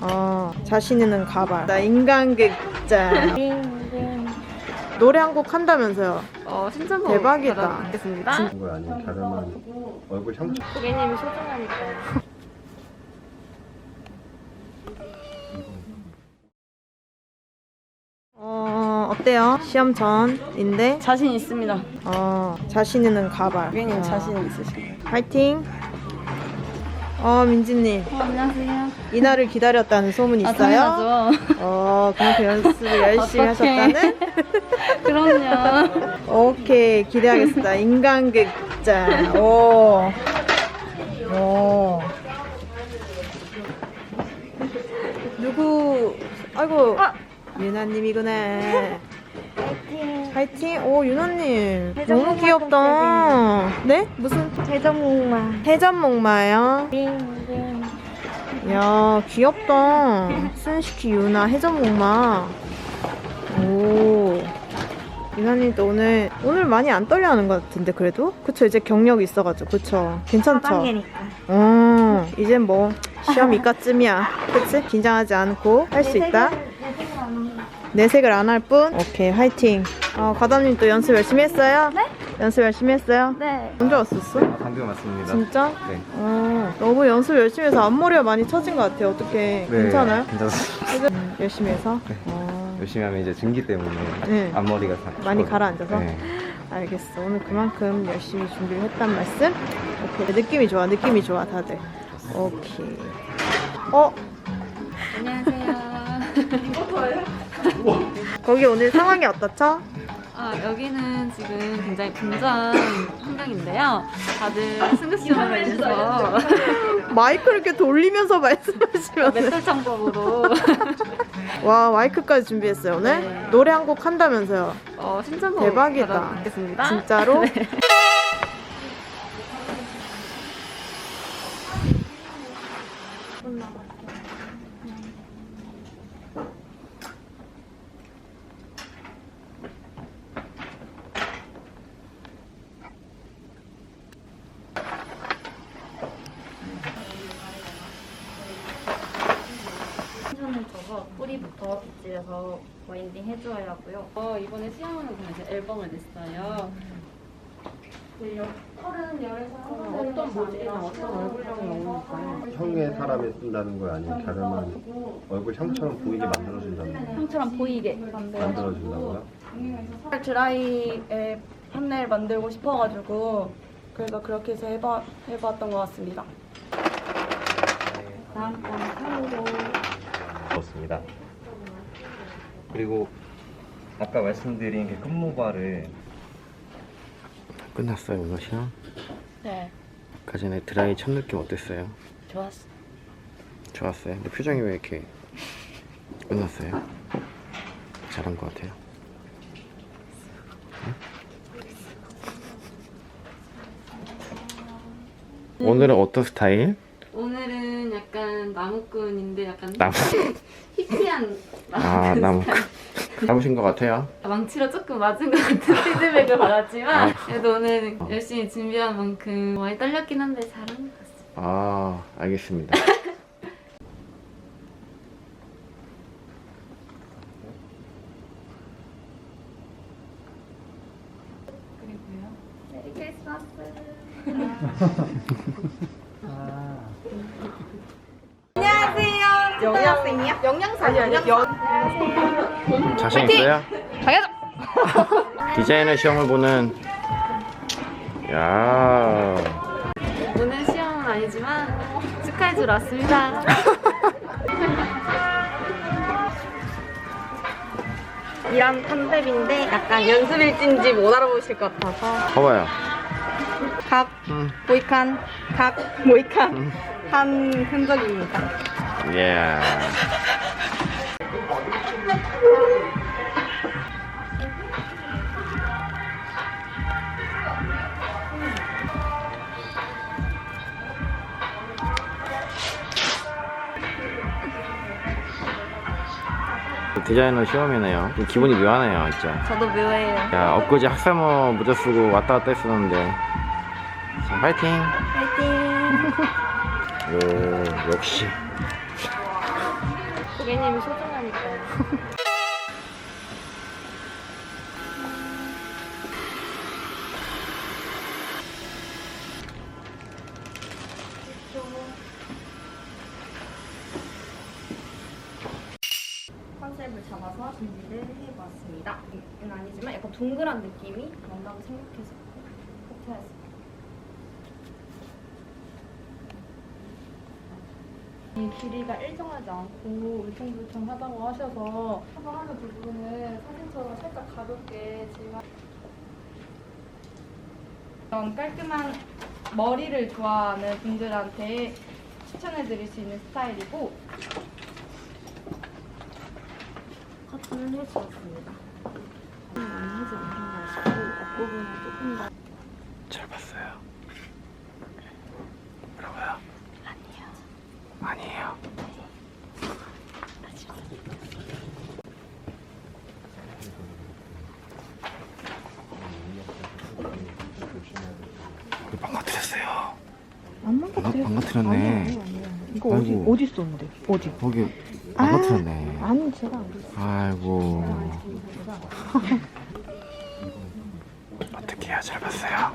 어, 자신 있는 가발. 나 인간극장. 노래 한 곡 한다면서요. 어, 신청곡 대박이다. 받아뵙겠습니다. 그런 거 아니면 다름한 얼굴 상처 고객님이 소중하니까요. 어, 어때요? 시험 전인데, 자신 있습니다. 어, 자신 있는 가발. 고객님 어, 자신 있으신가요? 파이팅! 어, 민지님. 어, 안녕하세요. 이날을 기다렸다는 소문 아, 있어요? 당연하죠. 어, 그만큼 연습을 열심히 어떡해. 하셨다는? 그럼요. 오케이, 기대하겠습니다. 인간극장. 오. 오. 누구, 아이고, 아. 유나님이구나. 파이팅. 오, 유나님. 너무 귀엽다. 네? 무슨? 해전목마. 해전목마요? 빙빙. 야 귀엽다 순식키 유나 해전목마 오 유나님도 오늘 오늘 많이 안 떨려 하는 것 같은데 그래도 그쵸 이제 경력이 있어가지고 그쵸 괜찮죠 어 이제 뭐 시험 이까쯤이야 그치 긴장하지 않고 할 수 있다 내색을 안 할 뿐 오케이 화이팅 어 과담님 또 연습 열심히 했어요 네? 연습 열심히 했어요 네. 언제 왔었어 방금 왔습니다. 진짜 네. 어, 너무 연습 열심히 해서 앞머리가 많이 처진 것 같아요. 어떻게 괜찮아요? 괜찮습니다. 음, 열심히 해서. 네. 어, 열심히 하면 이제 증기 때문에 네. 앞머리가 다 많이 죽거든요. 가라앉아서? 네. 알겠어. 오늘 그만큼 열심히 준비를 했단 말씀. 오케이. 느낌이 좋아. 느낌이 좋아. 다들. 오케이. 어? 안녕하세요. 거기 오늘 상황이 어떻죠? 아, 여기는 지금 굉장히 분주한 환경인데요. 다들 승급시험으로 인해서 마이크를 이렇게 돌리면서 말씀하시면 맷돌 창법으로 와 마이크까지 준비했어요 오늘 네. 노래 한 곡 한다면서요 어, 신청곡 대박이다. 받아뵙겠습니다. 진짜로 네. 신선을 줘서 뿌리부터 빗질해서 와인딩 해줘야 하고요. 어, 이번에 시험하는 거 이제 앨범을 냈어요. 어떤 모델이나 어떤 얼굴형이? 형의 사람이 쓴다는 거 아니면 다름한 얼굴 형처럼 보이게 만들어준다는 거 형처럼 보이게 만들어. 만들어준다고요? 드라이에 판넬 만들고 싶어가지고 그래서 그렇게 해서 해봐, 해봤던 것 같습니다. 다음 건 칼로. 그렇습니다. 그리고 아까 말씀드린 그 끝모발을 끝났어요 오늘 시험? 네, 아까 전에 드라이 첫 느낌 어땠어요? 좋았어. 좋았어요. 근데 표정이 왜 이렇게 끝났어요? 잘한 것 같아요. 응? 오늘은 어떤 스타일? 오늘은 약간 나무꾼인데 약간 나무. 히피한 아 나무. 잡으신 것 같아요. 망치로 조금 맞은 것 같은 피드백을 받았지만 아. 그래도 오늘 열심히 준비한 만큼 많이 떨렸긴 한데 잘한 것 같습니다. 아 알겠습니다. 그리고요. 메리 크리스마스. 영양생이야? 영양사 아니 아니 영 자신 있어요? 당연하죠. 디자이너 시험을 보는. 야. 오늘 시험은 아니지만 축하해 주러 왔습니다. 이런 컨셉인데 약간 연습일지인지 못 알아보실 것 같아서 봐봐요. 각 음. 모이칸 각 모이칸 한 흔적입니다. 예. 디자이너 시험이네요. 좀 기분이 묘하네요, 진짜. 저도 묘해요. 야, 엊그제 학사모 모자 쓰고 왔다 갔다 했었는데. 자, 파이팅! 파이팅. 오, 역시. 고객님이 소중하니까요. 컨셉을 잡아서 준비를 해봤습니다. 이건 아니지만 약간 동그란 느낌이 난다고 생각해서 코트했습니다. 이 길이가 일정하지 않고 울퉁불퉁하다고 하셔서 화장하는 부분은 사진처럼 살짝 가볍게 지금 이런 깔끔한 머리를 좋아하는 분들한테 추천해드릴 수 있는 스타일이고 커튼을 해주었습니다. 많이 하지 않았나 싶고 앞부분은 조금 더 잘 봤어요. 뭐라고요? 아니요. 아니에요. 망가뜨렸어요. 안 망가, 망가뜨렸어. 망가뜨렸네. 아니야, 아니야, 아니야. 이거 어디 아이고. 어디 있었는데? 어디? 거기 아. 망가뜨렸네. 아니 제가 안. 아이고. 어떻게 해야 잘 봤어요?